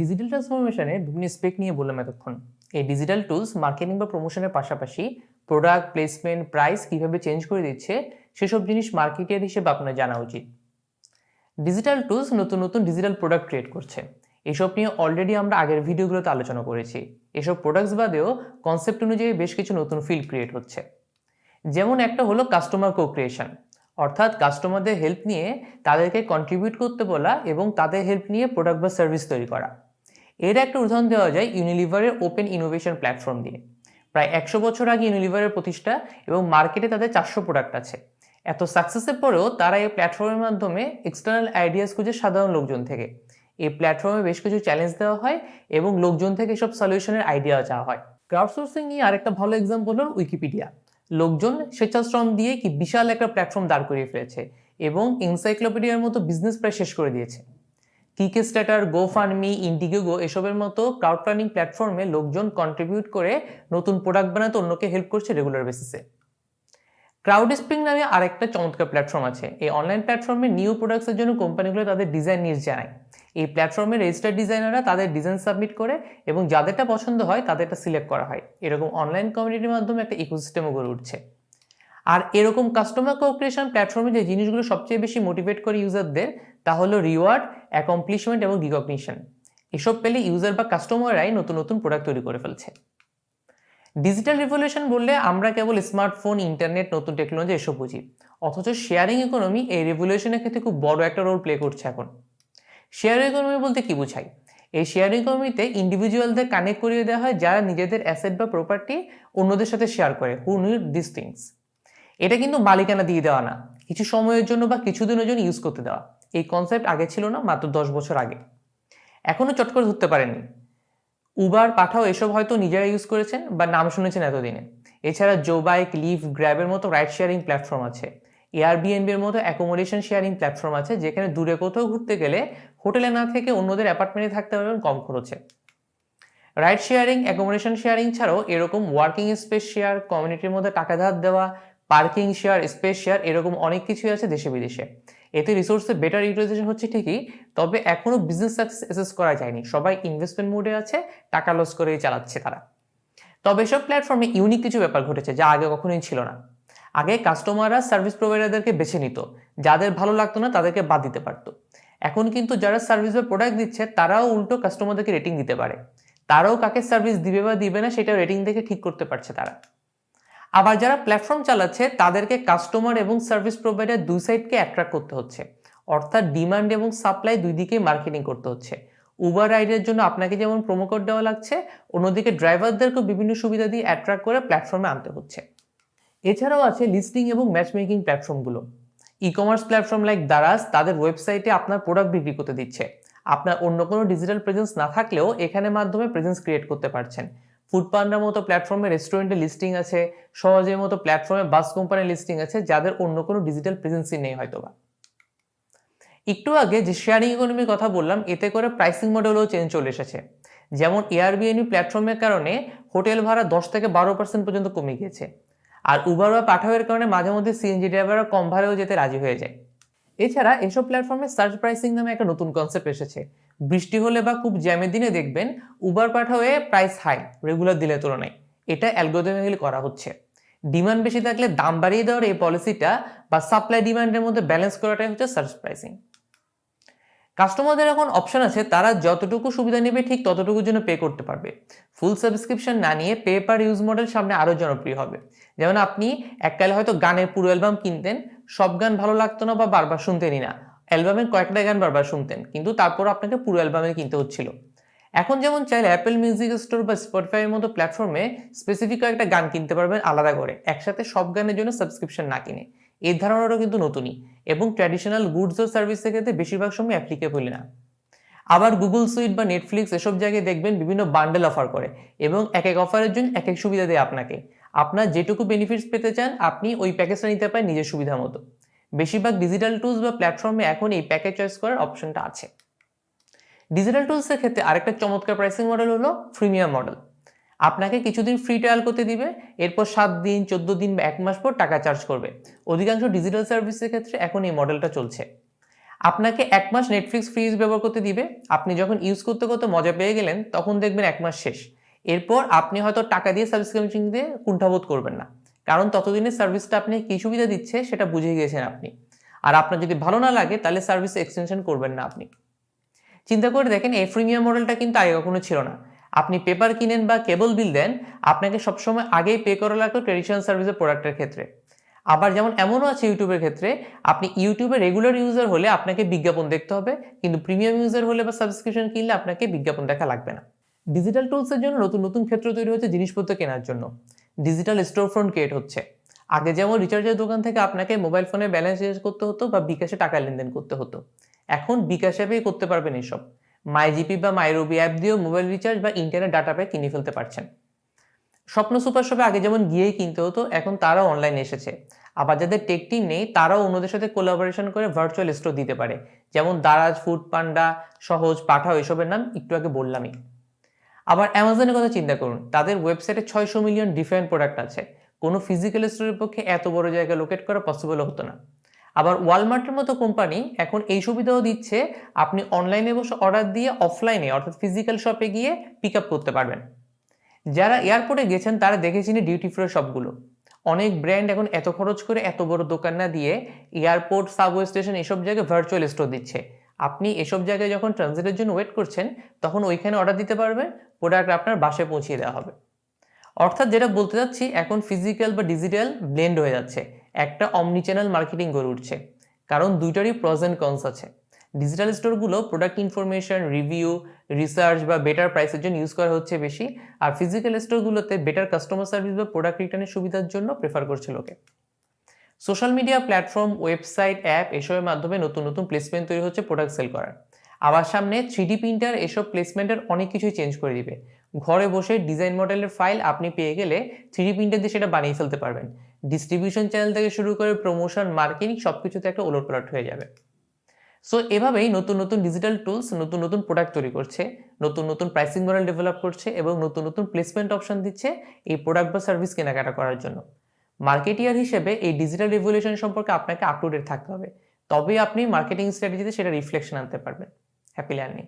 Digital ট্রান্সফরমেশনে বিভিন্ন spec নিয়ে বললাম এতক্ষণ। এই ডিজিটাল টুলস মার্কেটিং বা প্রমোশনের পাশাপাশি প্রোডাক্ট প্লেসমেন্ট প্রাইস কীভাবে চেঞ্জ করে দিচ্ছে, সেসব জিনিস মার্কেটিয়ার হিসেবে আপনার জানা উচিত। ডিজিটাল টুলস নতুন নতুন ডিজিটাল প্রোডাক্ট ক্রিয়েট করছে। এসব নিয়ে অলরেডি আমরা আগের ভিডিওগুলোতে আলোচনা করেছি। এসব প্রোডাক্টস বাদেও কনসেপ্ট অনুযায়ী বেশ কিছু নতুন ফিল্ড ক্রিয়েট হচ্ছে। যেমন একটা হলো কাস্টমার কো ক্রিয়েশন অর্থাৎ কাস্টমারদের হেল্প নিয়ে তাদেরকে কন্ট্রিবিউট করতে বলা এবং তাদের হেল্প নিয়ে প্রোডাক্ট বা সার্ভিস তৈরি করা। এর একটা উদাহরণ দেওয়া যায় ইউনিলিভারের ওপেন ইনোভেশন প্ল্যাটফর্ম দিয়ে। প্রায় একশো বছর আগে ইউনিলিভারের প্রতিষ্ঠা এবং মার্কেটে তাদের চারশো প্রোডাক্ট আছে। এত সাকসেসের পরেও তারা এই প্ল্যাটফর্মের মাধ্যমে এক্সটার্নাল আইডিয়াস খুঁজে সাধারণ লোকজন থেকে। এই প্ল্যাটফর্মে বেশ কিছু চ্যালেঞ্জ দেওয়া হয় এবং লোকজন থেকে সব সলিউশনের আইডিয়া চাওয়া হয়। ক্রাউডসোর্সিং নিয়ে আরেকটা ভালো এক্সাম্পল হল উইকিপিডিয়া লোকজন স্বেচ্ছাশ্রম দিয়ে কি বিশাল একটা প্ল্যাটফর্ম দাঁড় করিয়ে ফেলেছে এবং এনসাইক্লোপিডিয়ার মতো বিজনেস প্রায় শেষ করে দিয়েছে। কিকে স্ট্যাটার গো ফান্ডমি ইন্ডিগো এসবের মতো ক্রাউড ফান্ডিং প্ল্যাটফর্মে লোকজন কন্ট্রিবিউট করে নতুন প্রোডাক্ট বানাতে অন্যকে হেল্প করছে রেগুলার বেসিসে ক্রাউড স্প্রিং নামে আরেকটা চমৎকার প্ল্যাটফর্ম আছে। এই অনলাইন প্ল্যাটফর্মে নিউ প্রোডাক্টসের জন্য কোম্পানিগুলো তাদের ডিজাইন নিয়ে জানায়। এই প্ল্যাটফর্মে রেজিস্টার্ড ডিজাইনাররা তাদের ডিজাইন সাবমিট করে এবং যাদেরটা পছন্দ হয় তাদেরটা সিলেক্ট করা হয়। এরকম অনলাইন কমিউনিটির মাধ্যমে একটা ইকোসিস্টেমও গড়ে উঠছে। আর এরকম কাস্টমার কোক্রিয়েশন প্ল্যাটফর্মে যে জিনিসগুলো সবচেয়ে বেশি মোটিভেট করে ইউজারদের তা হলো রিওয়ার্ড অ্যাকমপ্লিশমেন্ট এবং রিকগনিশন এসব পেলে ইউজার বা কাস্টমাররাই নতুন নতুন প্রোডাক্ট তৈরি করে ফেলছে। ডিজিটাল রিভলিউশন বললে আমরা কেবল স্মার্টফোন ইন্টারনেট নতুন টেকনোলজি এসব বুঝি। অথচ শেয়ারিং ইকোনমি এই রেভলিউশনের ক্ষেত্রে খুব বড় একটা রোল প্লে করছে এখন। শেয়ার ইকোনমি বলতে কি বোঝায় এই শেয়ার ইকোনমিতে ইন্ডিভিজুয়ালদের কানেক্ট করিয়ে দেওয়া হয় যারা নিজেদের অ্যাসেট বা প্রপার্টি অন্যদের সাথে শেয়ার করে। হু নিড দিস থিংস এটা কিন্তু মালিকানা দিয়ে দেওয়া না। কিছু সময়ের জন্য বা কিছুদিনের জন্য ইউজ করতে দেওয়া। এই কনসেপ্ট আগে ছিল না, মাত্র দশ বছর আগে। এখনও চট করে ধরতে পারেননি। উবার পাঠাও এসব হয়তো নিজেরা ইউজ করেছেন বা নাম শুনেছেন এতদিনে। এছাড়া জো বাইক লিভ গ্র্যাবের মতো রাইড শেয়ারিং প্ল্যাটফর্ম আছে। এয়ারবিএনবির মতো অ্যাকোমোডেশন শেয়ারিং প্ল্যাটফর্ম আছে, যেখানে দূরে কোথাও ঘুরতে গেলে হোটেলে না থেকে অন্যদের অ্যাপার্টমেন্টে থাকতে পারবেন কম খরচে। রাইড শেয়ারিং অ্যাকোমোডেশন শেয়ারিং ছাড়াও এরকম ওয়ার্কিং স্পেস শেয়ার কমিউনিটির মধ্যে টাকা ধার দেওয়া পার্কিং শেয়ার স্পেস শেয়ার এরকম অনেক কিছুই আছে দেশে বিদেশে এতে রিসোর্সের বেটার ইউটিলাইজেশন হচ্ছে ঠিকই, তবে এখনও বিজনেস সাকসেস অ্যাসেস করা যায়নি। সবাই ইনভেস্টমেন্ট মোডে আছে, টাকা লস করেই চালাচ্ছে তারা। তবে এসব প্ল্যাটফর্মে ইউনিক কিছু ব্যাপার ঘটেছে, যা আগে কখনোই ছিল না। আগে কাস্টমাররা সার্ভিস প্রোভাইডারদেরকে বেছে নিত, যাদের ভালো লাগতো না তাদেরকে বাদ দিতে পারতো। এখন কিন্তু যারা সার্ভিস বা প্রোডাক্ট দিচ্ছে, তারাও উল্টো কাস্টমারদেরকে রেটিং দিতে পারে। তারাও কাকে সার্ভিস দিবে বা দিবে না সেটা রেটিং দেখে ঠিক করতে পারছে তারা। আবার যারা প্ল্যাটফর্ম চালাচ্ছে, তাদেরকে কাস্টমার এবং সার্ভিস প্রোভাইডার দুই সাইডকে অ্যাট্রাক্ট করতে হচ্ছে। অর্থাৎ ডিমান্ড এবং সাপ্লাই দুই দিকেই মার্কেটিং করতে হচ্ছে। উবার রাইডের জন্য আপনাকে যেমন প্রোমো কোড দেওয়া লাগছে, অন্যদিকে ড্রাইভারদেরকেও বিভিন্ন সুবিধা দিয়ে অ্যাট্রাক্ট করে প্ল্যাটফর্মে আনতে হচ্ছে। এছাড়াও আছে লিস্টিং এবং ম্যাচ মেকিং প্ল্যাটফর্মগুলো e commerce platform like Daraz তাদের ওয়েবসাইটে আপনার প্রোডাক্ট বিক্রি করতে দিচ্ছে। আপনার অন্য কোনো ডিজিটাল প্রেজেন্স না থাকলেও এখানে মাধ্যমে প্রেজেন্স ক্রিয়েট করতে পারছেন। ফুডপান্ডার মতো প্ল্যাটফর্মে রেস্টুরেন্টের লিস্টিং আছে, সহজের মতো প্ল্যাটফর্মে বাস কোম্পানির লিস্টিং আছে, যাদের অন্য কোনো ডিজিটাল প্রেজেন্সই নেই হয়তোবা। একটু আগে যে শেয়ারিং ইকোনমির কথা বললাম, এতে করে প্রাইসিং মডেলও চেঞ্জ চলে এসেছে। যেমন এয়ারবিএনবি প্ল্যাটফর্মের কারণে হোটেল ভাড়া দশ থেকে বারো পার্সেন্ট পর্যন্ত কমে গিয়েছে। আর উবার বা পাঠাওয়ের কারণে মাঝে মধ্যে সিএনজি ড্রাইভাররা কম ভাড়াও যেতে রাজি হয়ে যায়। এছাড়া এসব প্ল্যাটফর্মে সার্চ প্রাইসিং নামে একটা নতুন কনসেপ্ট এসেছে। বৃষ্টি হলে বা খুব জ্যামের দিনে দেখবেন উবার পাঠাওয়ে প্রাইস হাই রেগুলার দিলে তুলনায়। এটা অ্যালগোরিদমিক্যালি করা হচ্ছে। ডিমান্ড বেশি থাকলে দাম বাড়িয়ে দেওয়ার এই পলিসিটা বা সাপ্লাই ডিমান্ডের মধ্যে ব্যালেন্স করাটাই হচ্ছে সার্চ প্রাইসিং কাস্টমারদের এখন অপশন আছে, তারা যতটুকু সুবিধা নেবে ঠিক ততটুকুর জন্য পে করতে পারবে। ফুল সাবস্ক্রিপশন না নিয়ে পে পার ইউজ মডেল সামনে আরও জনপ্রিয় হবে। যেমন আপনি এককালে হয়তো গানের পুরো অ্যালবাম কিনতেন সব গান ভালো লাগতো না বা বারবার শুনতেনই না। অ্যালবামের কয়েকটা গান বারবার শুনতেন, কিন্তু তারপর আপনাকে পুরো অ্যালবামে কিনতে হচ্ছিল। এখন যেমন চাইলে অ্যাপেল মিউজিক স্টোর বা স্পটিফাইয়ের মতো প্ল্যাটফর্মে স্পেসিফিক কয়েকটা গান কিনতে পারবেন আলাদা করে, একসাথে সব গানের জন্য সাবস্ক্রিপশন না কিনে। এই ধারণাটাও কিন্তু নতুনই এবং ট্র্যাডিশনাল গুডস ও সার্ভিসের ক্ষেত্রে বেশিরভাগ সময় অ্যাপ্লিকেবল না। আবার গুগল সুইট বা নেটফ্লিক্স এসব জায়গায় দেখবেন বিভিন্ন বান্ডেল অফার করে এবং এক এক অফারের জন্য এক এক সুবিধা দেয় আপনাকে। আপনার যেটুকু বেনিফিটস পেতে চান, আপনি ওই প্যাকেজটা নিতে পারেন নিজের সুবিধা মতো। বেশিরভাগ ডিজিটাল টুলস বা প্ল্যাটফর্মে এখন এই প্যাকেজ চয়েস করার অপশনটা আছে। ডিজিটাল টুলসের ক্ষেত্রে আরেকটা চমৎকার প্রাইসিং মডেল হলো প্রিমিয়াম মডেল আপনাকে কিছুদিন ফ্রি ট্রায়াল করতে দিবে, এরপর সাত দিন, চোদ্দ দিন বা এক মাস পর টাকা চার্জ করবে। অধিকাংশ ডিজিটাল সার্ভিসের ক্ষেত্রে এখন এই মডেলটা চলছে। আপনাকে এক মাস নেটফ্লিক্স ফ্রি ইউজ ব্যবহার করতে দিবে। আপনি যখন ইউজ করতে করতে মজা পেয়ে গেলেন, তখন দেখবেন এক মাস শেষ। এরপর আপনি হয়তো টাকা দিয়ে সাবস্ক্রিপশন দিয়ে কুণ্ঠাবোধ করবেন না। কারণ ততদিনের সার্ভিসটা আপনি কী সুবিধা দিচ্ছে সেটা বুঝে গিয়েছেন আপনি। আর আপনার যদি ভালো না লাগে, তাহলে সার্ভিস এক্সটেনশন করবেন না আপনি। চিন্তা করে দেখেন, এই প্রিমিয়াম মডেলটা কিন্তু আগে কখনো ছিল না। আপনি পেপার কিনেন বা কেবল বিল দেন, আপনাকে সবসময় আগেই পে করা লাগতো ট্রেডিশনাল সার্ভিসের প্রোডাক্টের ক্ষেত্রে। আবার যেমন এমনও আছে ইউটিউবের ক্ষেত্রে, আপনি ইউটিউবে রেগুলার ইউজার হলে আপনাকে বিজ্ঞাপন দেখতে হবে, কিন্তু প্রিমিয়াম ইউজার হলে বা সাবস্ক্রিপশন কিনলে আপনাকে বিজ্ঞাপন দেখা লাগবে না। ডিজিটাল টুলসের জন্য নতুন নতুন ক্ষেত্র তৈরি হচ্ছে জিনিসপত্র কেনার জন্য। ডিজিটাল স্টোর ফ্রন্ট ক্রিয়েট হচ্ছে। আগে যেমন রিচার্জের দোকান থেকে আপনাকে মোবাইল ফোনে ব্যালেন্স রিচার্জ করতে হতো বা বিকাশে টাকা লেনদেন করতে হতো। এখন বিকাশ অ্যাপেই করতে পারবেন এসব। মাইজিপি বা মাইরবি অ্যাপ দিয়েও মোবাইল রিচার্জ বা ইন্টারনেট ডাটা প্যাক কিনে ফেলতে পারছেন। স্বপ্ন সুপার শপে আগে যেমন গিয়েই কিনতে হতো, এখন তারাও অনলাইনে এসেছে। আবার যাদের টেক টিম নেই, তারাও অন্যদের সাথে কোলাবোরেশন করে ভার্চুয়াল স্টোর দিতে পারে। যেমন দারাজ ফুড পান্ডা সহজ, পাঠাও, এসবের নাম একটু আগে বললামই। আবার অ্যামাজনের কথা চিন্তা করুন, তাদের ওয়েবসাইটে ছয়শো মিলিয়ন ডিফারেন্ট প্রোডাক্ট আছে। কোনো ফিজিক্যাল স্টোরের পক্ষে এত বড় জায়গা লোকেট করা পসিবল হতো না। আবার ওয়ালমার্টের মতো কোম্পানি এখন এই সুবিধাও দিচ্ছে, আপনি অনলাইনে বসে অর্ডার দিয়ে অফলাইনে অর্থাৎ ফিজিক্যাল শপে গিয়ে পিক আপ করতে পারবেন। যারা এয়ারপোর্টে গেছেন, তারা দেখেছেন ডিউটি ফ্রি সবগুলো অনেক ব্র্যান্ড এখন এত খরচ করে এত বড় দোকান না দিয়ে এয়ারপোর্ট সাবওয়ে স্টেশন এসব জায়গায় ভার্চুয়াল স্টোর দিচ্ছে। আপনি এসব জায়গায় যখন ট্রানজিটের জন্য ওয়েট করছেন, তখন ওইখানে অর্ডার দিতে পারবেন প্রোডাক্ট আপনার বাসে পৌঁছিয়ে দেওয়া হবে। অর্থাৎ যেটা বলতে চাচ্ছি এখন ফিজিক্যাল বা ডিজিটাল ব্লেন্ড হয়ে যাচ্ছে। একটা অমনি চ্যানেল মার্কেটিং গড়ে উঠছে। কারণ দুইটারই প্রজ অ্যান্ড কনস আছে। ডিজিটাল স্টোরগুলো প্রোডাক্ট ইনফরমেশন রিভিউ রিসার্চ বা বেটার প্রাইসের জন্য ইউজ করা হচ্ছে বেশি। আর ফিজিক্যাল স্টোরগুলোতে বেটার কাস্টমার সার্ভিস বা প্রোডাক্ট রিটার্নের সুবিধার জন্য প্রেফার করছে লোকে। Social media platform website app এসবের মাধ্যমে নতুন নতুন প্লেসমেন্ট তৈরি হচ্ছে প্রোডাক্ট সেল করার। আবার সামনে থ্রিডি প্রিন্টার এসব প্লেসমেন্টের অনেক কিছুই চেঞ্জ করে দিবে। ঘরে বসে ডিজাইন মডেলের ফাইল আপনি পেয়ে গেলে থ্রিডি প্রিন্টার দিয়ে সেটা বানিয়ে ফেলতে পারবেন। ডিস্ট্রিবিউশন চ্যানেল থেকে শুরু করে প্রমোশন মার্কেটিং সব কিছুতে একটা ওলট পালট হয়ে যাবে। সো এভাবেই নতুন নতুন ডিজিটাল টুলস নতুন নতুন প্রোডাক্ট তৈরি করছে, নতুন নতুন প্রাইসিং মডেল ডেভেলপ করছে এবং নতুন নতুন প্লেসমেন্ট অপশন দিচ্ছে এই প্রোডাক্ট বা সার্ভিস কেনাকাটা করার জন্য। মার্কেটিয়ার হিসেবে এই ডিজিটাল রেভলিউশন সম্পর্কে আপনাকে আপ টু ডেট থাকতে হবে। তবেই আপনি মার্কেটিং স্ট্র্যাটেজিতে সেটা রিফ্লেকশন আনতে পারবেন। Happy learning